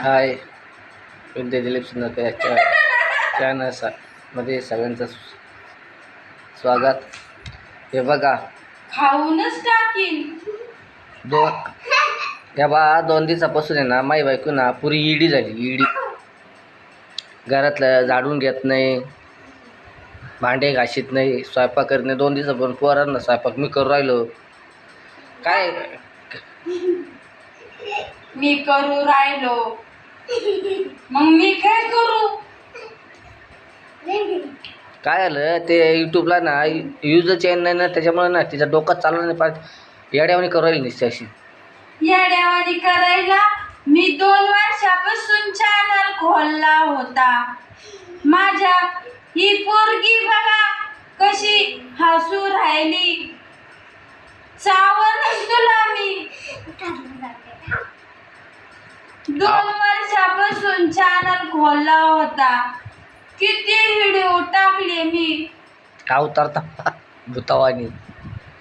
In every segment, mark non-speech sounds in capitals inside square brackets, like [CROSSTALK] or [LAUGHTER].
हाय. विद्या दिलीप सुंदरकर याच्या चॅनल सा मध्ये सगळ्यांचं स्व- स्वागत. हे बघा. खाऊनच टाकीन. दोन त्या बा दोन दिवसापासून आहे ना माई बायको ना पुरी इडी झाली इडी. घरातलं झाडून घेत नाही. भांडे घाशीत नाही. स्वयंपाक करत नाही. दोन दिवसापासून पोरांना स्वयंपाक मी करू राहिलो. काय? मी करू राहिलो. मग मी काय करू? काय आलं ते यूट्यूबला ना यूज चॅन नाही ना त्याच्यामुळे ना तिचं डोकं चाललं नाही पाहिजे येड्यावानी करू राहिली नुसती अशी. येड्यावानी करायला मी दोन वर्षापासून चॅनल खोलला होता. माझ्या ही पोरगी बघा कशी हसू राहिली. चावल तुला मी. दोन वर्षापासून चॅनल खोलला होता. किती व्हिडिओ टाकले मी? का उतरता? भूतावानी.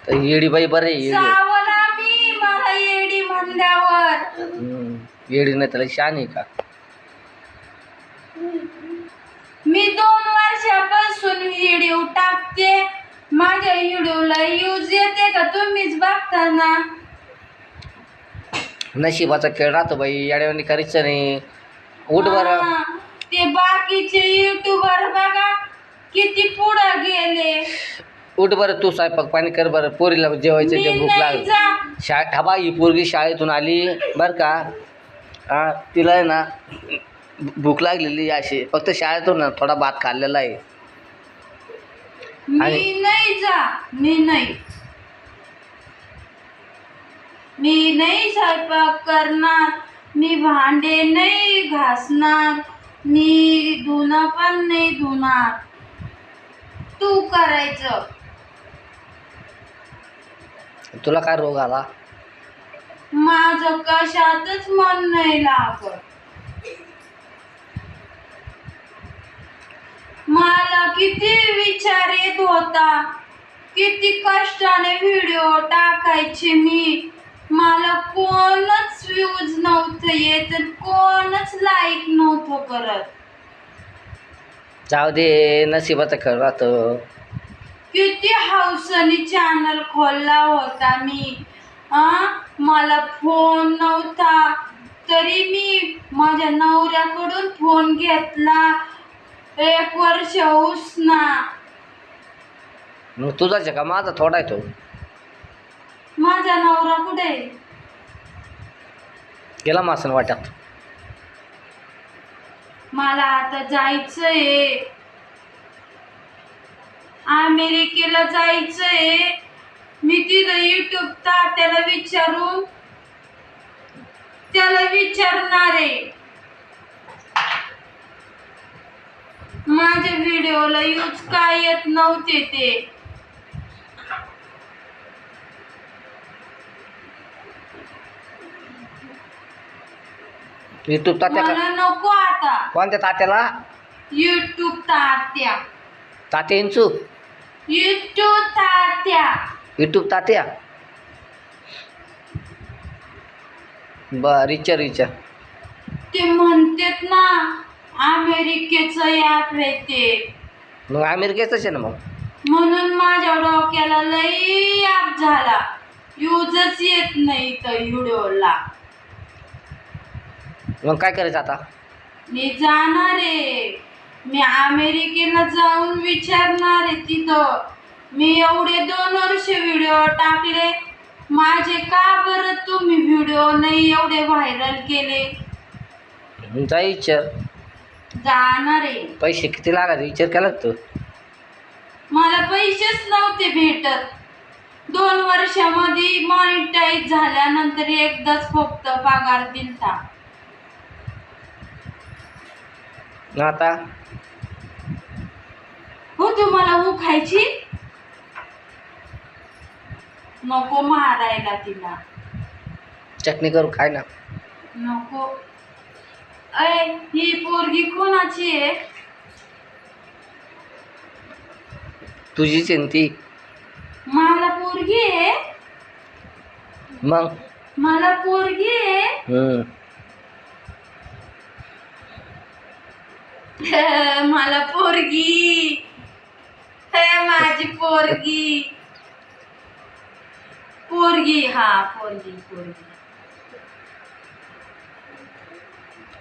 तर येडी बाई बरं. चावला मी मला येडी म्हणल्यावर. येडी नाही त्याला शान आहे का? मी दोन वर्षापासून व्हिडिओ टाकते. माझ्या व्हिडिओला यूज येते का तुम्हीच बघता ना? नशिबाचा खेळ राहतो बाई येड्यावानी करायचं नाही. उठ बरं. हा, ते बाकीचे युट्यूबर बघा किती पुढं गेले. उठ बरं तू स्वयंपाक पाणी कर बरं पोरीला जेवायचं मी ते भूक नाही लागली. जा. शा हा बा ही पोरगी शाळेतून आली बरं का? हा तिला आहे ना भूक लागलेली आहे अशी. फक्त शाळेतून ना थोडा भात खाल्लेला आहे. मी नाही जा मी नाही. मी नाही स्वयंपाक करणार मी भांडे नाही घासणार मी धुणं पण नाही धुणार. तू करायचं. तुला काय रोग आला? माझं कशातच मन नाही लागत. मला किती विचार येत होता किती कष्टाने व्हिडिओ टाकायचे मी. मला कोणच व्ह्यूज नव्हतं येत कोणच लाईक नव्हतं करत. जाऊ दे नशिबाचा खेळ राहतो. किती हौसनी चॅनल खोलला होता मी. आ? मला फोन नव्हता. तरी मी माझ्या नवऱ्याकडून फोन घेतला. एक वर्ष उसना मग तुझाच आहे का? माझा थोडा आहे तो. माझा नवरा कुठे आहे? गेला मासन वाट्यात. मला आता जायचंय. अमेरिकेला जायचंय. मी तिथं युट्यूब तात्याला विचारून त्याला विचारणार आहे. माझ्या व्हिडिओला यूज काय येत नव्हते ते. युट्यूब तात्या का मला नको आता. कोणत्या तात्याला? युट्यूब तात्या. तात्या इंचू. युट्यूब तात्या. युट्यूब तात्या. बर विचार विचार ते म्हणतात ना अमेरिकेचं ॲप आहे ते. मग अमेरिकेतच आहे ना मग? म्हणून माझ्या डोक्याला लई ॲप झाला. यूजच येत नाही तर व्हिडिओला मग काय करायचं आता? मी जाणार आहे. मी अमेरिकेला जाऊन विचारणार आहे तिथं. मी एवढे दोन वर्ष व्हिडिओ टाकले. माझे का बरं तुम्ही व्हिडिओ नाही एवढे व्हायरल केले? जा विचार. जाणार आहे. पैसे किती लागायचे? विचार केला का तू? मला पैसेच नव्हते भेटत. दोन वर्षामध्ये मॉनिटाईज झाल्यानंतर एकदाच फक्त पगार दिलता. मग आता? हो तुम्हाला हो खायची? नको मारायला तिला. चटणी करू खाय ना. नको. अय ही पोरगी कोणाची आहे? तुझीच आहे ना ती. मला पोरगी आहे. मग? मला पोरगी आहे. हम्म. मला पोरगी. हे माझी पोरगी. पोरगी हा पोरगी पोरगी.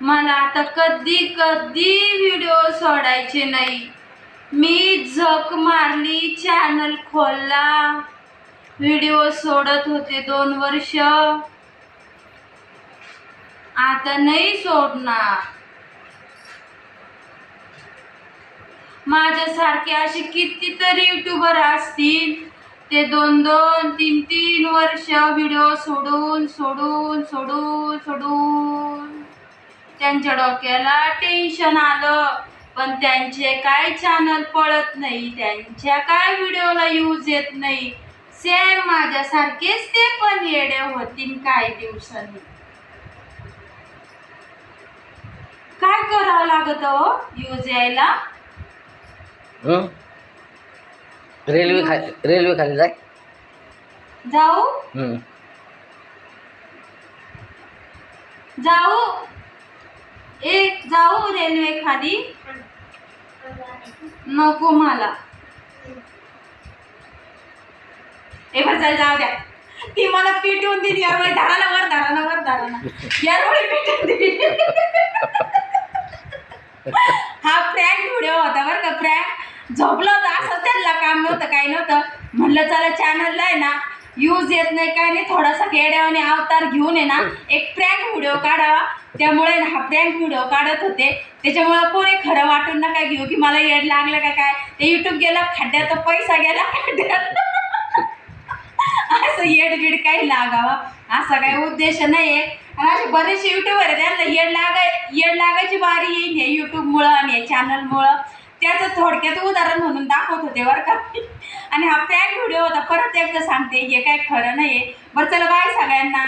मला आता कधी कधी व्हिडिओ सोडायचे नाही. मी झक मारली चॅनल खोलला. व्हिडिओ सोडत होते दोन वर्ष. आता नाही सोडणार. माझ्यासारखे असे कितीतरी युट्यूबर असतील. ते दोन दोन तीन तीन वर्ष व्हिडिओ सोडून सोडून सोडून सोडून. त्यांच्या डोक्याला टेन्शन आलं. पण त्यांचे काय चॅनल पळत नाही त्यांच्या काय व्हिडिओला यूज येत नाही. सेम माझ्यासारखेच ते पण येडे होतील काही दिवसांनी. काय करावं लागत हो? यूज यायला? रेल्वे खाली रेल्वे खाली जाय. जाऊ. हम्म. जाऊ. एक जाऊ रेल्वे खाली. नको मला. ए बरं चल जाऊ द्या. ती मला पिटवून दिली यार बाई धरा ना वर धरा ना वर धरा ना. यार बाई पिटवून दिली. [LAUGHS] हा प्रँक व्हिडिओ होता बरं का प्रँक झोपलं होतं असं त्यांना काम नव्हतं काही नव्हतं. म्हणलं चला चॅनलला आहे ना यूज येत नाही काय नाही थोडासा गेड्यावाने अवतार घेऊन आहे ना एक प्रँक व्हिडिओ काढावा. त्यामुळे ना हा प्रँक व्हिडिओ काढत होते. त्याच्यामुळं कोणी खरं वाटून नका घेऊ की मला येड लागलं का काय. ते युट्यूब गेला खड्ड्यात पैसा गेला खड्ड्यात. असं येड बीड काही लागावा असा काही उद्देश नाही आहे आणि असे बरेचसे युट्यूबर आहे त्यांना येड लागाय येड लागायची बारी येईन हे युट्यूबमुळं आणि या चॅनलमुळं त्याचं थोडक्यात उदाहरण म्हणून दाखवत होते बरं का. आणि हा पॅक व्हिडिओ होता परत एकदा सांगते हे काय खरं नाही आहे बरं चला बाय सगळ्यांना.